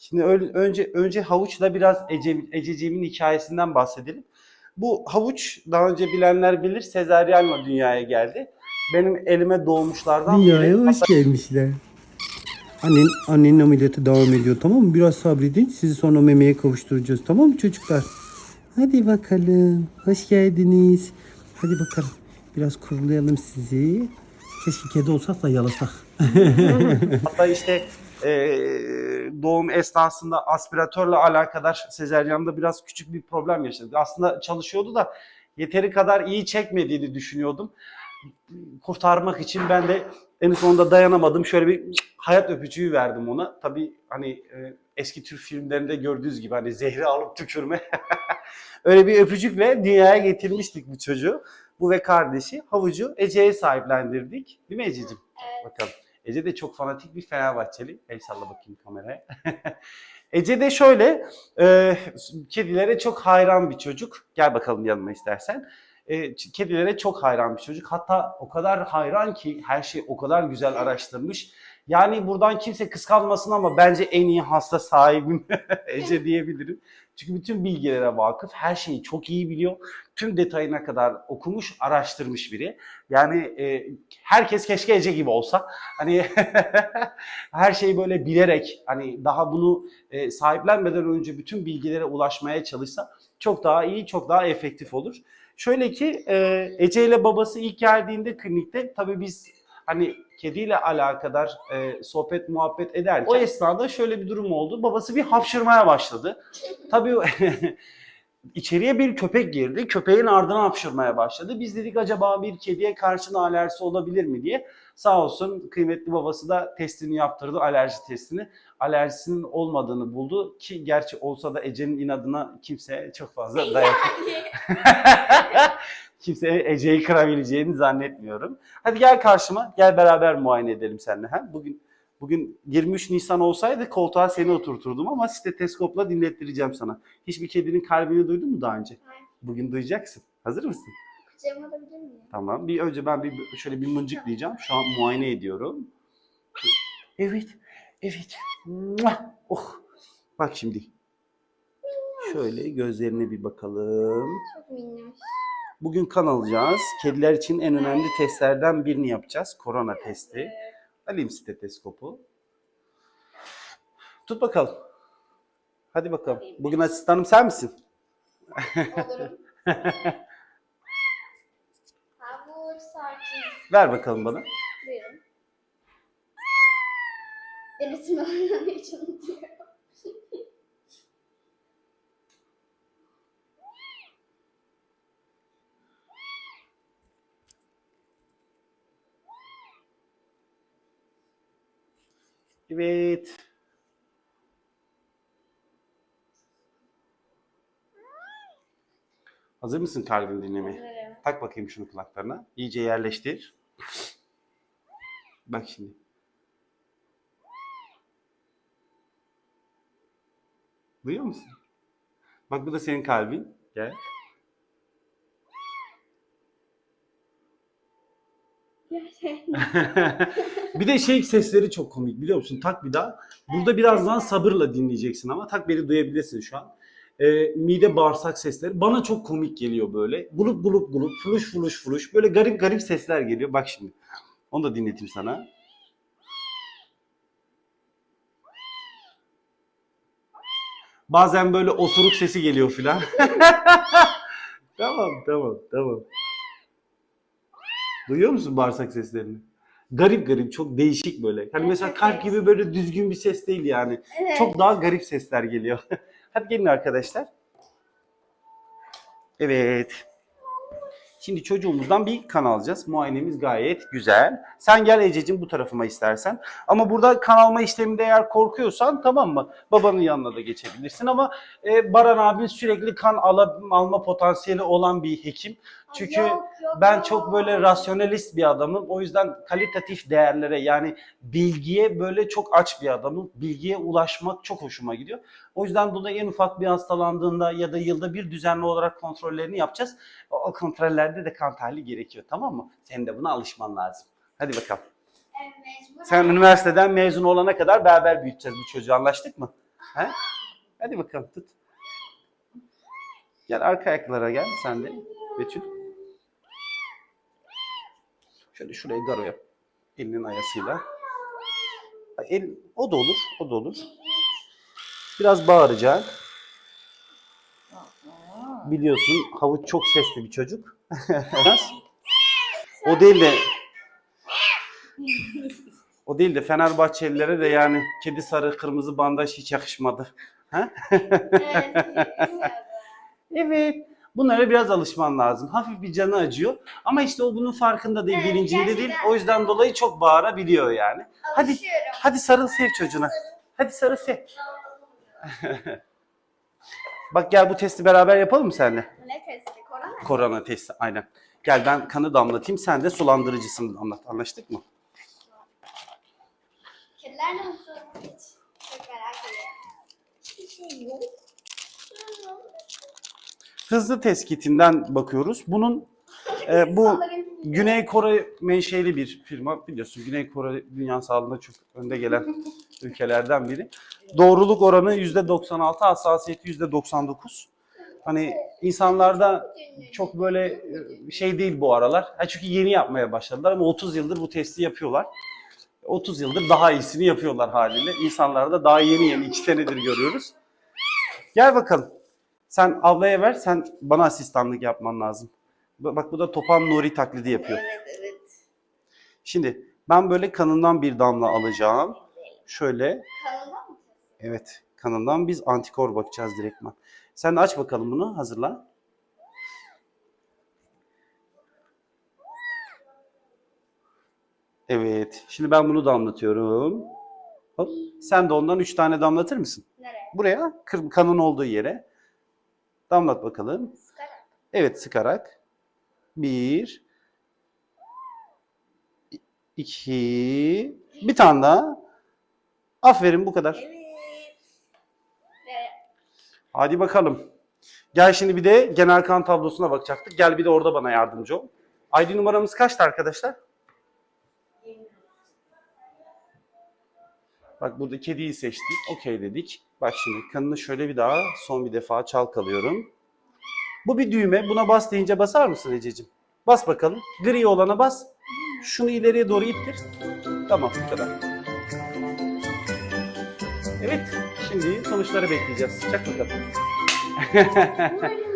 Şimdi önce önce havuçla biraz Ece, Ececiğimin hikayesinden bahsedelim. Bu havuç daha önce bilenler bilir sezaryenle dünyaya geldi. Benim elime doğmuşlardan Dünyaya biri. hoş gelmişler. Annen, annenin ameliyatı devam ediyor tamam mı? Biraz sabredin. Sizi sonra memeye kavuşturacağız tamam mı çocuklar? Hadi bakalım. Hoş geldiniz. Hadi bakalım. Biraz kurulayalım sizi. Keşke kedi olsak da yalasak. Hatta işte e, doğum esnasında aspiratörle alakadar sezeryanda biraz küçük bir problem yaşadık. Aslında çalışıyordu da yeteri kadar iyi çekmediğini düşünüyordum. Kurtarmak için ben de en sonunda dayanamadım. Şöyle bir hayat öpücüğü verdim ona. Tabii hani e, eski Türk filmlerinde gördüğünüz gibi hani zehri alıp tükürme. Öyle bir öpücükle dünyaya getirmiştik bu çocuğu. Bu ve kardeşi havucu Ece'ye sahiplendirdik. Değil mi Ececiğim? Evet. Bakalım. Ece de çok fanatik bir Fenerbahçeli. El salla bakayım kameraya. Ece de şöyle, e, kedilere çok hayran bir çocuk. Gel bakalım yanıma istersen. E, kedilere çok hayran bir çocuk. Hatta o kadar hayran ki her şey o kadar güzel araştırmış. Yani buradan kimse kıskanmasın ama bence en iyi hasta sahibim Ece diyebilirim. Çünkü bütün bilgilere vakıf, her şeyi çok iyi biliyor. Tüm detayına kadar okumuş, araştırmış biri. Yani e, herkes keşke Ece gibi olsa. Hani her şeyi böyle bilerek hani daha bunu e, sahiplenmeden önce bütün bilgilere ulaşmaya çalışsa çok daha iyi, çok daha efektif olur. Şöyle ki e, Ece ile babası ilk geldiğinde klinikte tabii biz hani kediyle alakadar e, sohbet muhabbet ederken o esnada şöyle bir durum oldu. Babası bir hapşırmaya başladı. Tabii içeriye bir köpek girdi. Köpeğin ardına hapşırmaya başladı. Biz dedik acaba bir kediye karşı da alerjisi olabilir mi diye. Sağ olsun kıymetli babası da testini yaptırdı, alerji testini. Alerjisinin olmadığını buldu ki gerçi olsa da Ece'nin inadına kimse çok fazla dayak kimse Ece'yi kırabileceğini zannetmiyorum. Hadi gel karşıma, gel beraber muayene edelim seninle. Ha? Bugün bugün 23 Nisan olsaydı koltuğa seni oturturdum ama steteskopla dinlettireceğim sana. Hiçbir kedinin kalbini duydun mu daha önce? Hayır. Bugün duyacaksın. Hazır mısın? Kucağıma alabilir miyim? Tamam. Bir önce ben bir şöyle bir mıncıklayacağım. Şu an muayene ediyorum. Evet. Evet. Oh. Bak şimdi. Şöyle gözlerine bir bakalım. Çok minnoş. Bugün kan alacağız. Kediler için en önemli testlerden birini yapacağız. Korona testi. Alayım stetoskopu. Tut bakalım. Hadi bakalım. Bugün asistanım sen misin? Olurum. Sakin. Ver bakalım bana. Buyurun. Eritimi öğrenmek için unutuyorum. Evet. Hazır mısın kalbini dinlemeye? Hazırım. Tak bakayım şunu kulaklarına. İyice yerleştir. Bak şimdi. Duyuyor musun? Bak bu da senin kalbin. Gel. Gerçekten. bir de şey sesleri çok komik biliyor musun? Tak bir daha. Burada birazdan sabırla dinleyeceksin ama tak beni duyabilirsin şu an. Ee, mide bağırsak sesleri bana çok komik geliyor böyle. Bulup bulup bulup fuluş fuluş fuluş böyle garip garip sesler geliyor. Bak şimdi. Onu da dinleteyim sana. Bazen böyle osuruk sesi geliyor filan. tamam tamam tamam. Duyuyor musun bağırsak seslerini? Garip garip çok değişik böyle. Hani mesela kalp gibi böyle düzgün bir ses değil yani. Evet. Çok daha garip sesler geliyor. Hadi gelin arkadaşlar. Evet. Şimdi çocuğumuzdan bir kan alacağız. Muayenemiz gayet güzel. Sen gel Ececiğim bu tarafıma istersen. Ama burada kan alma işleminde eğer korkuyorsan tamam mı? Babanın yanına da geçebilirsin ama e, Baran abin sürekli kan ala- alma potansiyeli olan bir hekim. Çünkü Yok, yok, ben yok. çok böyle rasyonelist bir adamım. O yüzden kalitatif değerlere yani bilgiye böyle çok aç bir adamım. Bilgiye ulaşmak çok hoşuma gidiyor. O yüzden dolayı en ufak bir hastalandığında ya da yılda bir düzenli olarak kontrollerini yapacağız. O, o kontrollerde de kan tahlili gerekiyor tamam mı? Senin de buna alışman lazım. Hadi bakalım. Evet. Sen üniversiteden mezun olana kadar beraber büyüteceğiz bu çocuğu anlaştık mı? He? Hadi bakalım tut. Gel arka ayaklara gel sen de. Betül. Şöyle şuraya garo yap. Elinin ayasıyla. Ay, El, o da olur, o da olur. Biraz bağıracak. Biliyorsun havuç çok sesli bir çocuk. o değil de o değil de Fenerbahçelilere de yani kedi sarı kırmızı bandaj hiç yakışmadı. Ha? Evet. Bunlara biraz alışman lazım. Hafif bir canı acıyor. Ama işte o bunun farkında değil, Evet, bilincinde değil. O yüzden dolayı çok bağırabiliyor yani. Hadi. Hadi sarıl sev çocuğuna. Hadi sarıl sev. Bak gel bu testi beraber yapalım mı seninle? Ne testi? Korona? Korona testi aynen. Gel ben kanı damlatayım sen de sulandırıcısını damlat. Anlaştık mı? Kediler nasıl? Hiç. Çok merak ediyorum. Hiçbir şey yok. Hızlı test kitinden bakıyoruz. Bunun e, bu Güney Kore menşeli bir firma biliyorsun. Güney Kore dünya sağlığında çok önde gelen ülkelerden biri. Doğruluk oranı %96, hassasiyeti %99. Hani insanlarda çok böyle e, şey değil bu aralar. Ha çünkü yeni yapmaya başladılar ama 30 yıldır bu testi yapıyorlar. 30 yıldır daha iyisini yapıyorlar haliyle. İnsanlarda daha yeni yeni 2 senedir görüyoruz. Gel bakalım. Sen ablaya ver, sen bana asistanlık yapman lazım. Bak bu da Topan Nuri taklidi yapıyor. Evet evet. Şimdi ben böyle kanından bir damla alacağım. Şöyle Kanalda mı? evet kanından biz antikor bakacağız direktman. Sen de aç bakalım bunu hazırla. Evet. Şimdi ben bunu damlatıyorum. Hop. Sen de ondan 3 tane damlatır mısın? Nereye? Buraya kanın olduğu yere. Damlat bakalım. Sıkarak. Evet sıkarak. Bir. iki, Bir tane daha. Aferin bu kadar. Evet. Ve Hadi bakalım. Gel şimdi bir de genel kan tablosuna bakacaktık. Gel bir de orada bana yardımcı ol. ID numaramız kaçtı arkadaşlar? Bak burada kediyi seçtik. Okey dedik. Bak şimdi kanını şöyle bir daha son bir defa çalkalıyorum. Bu bir düğme. Buna bas deyince basar mısın Ececiğim? Bas bakalım. Gri olana bas. Şunu ileriye doğru ittir. Tamam bu kadar. Evet. Şimdi sonuçları bekleyeceğiz. Çak bakalım.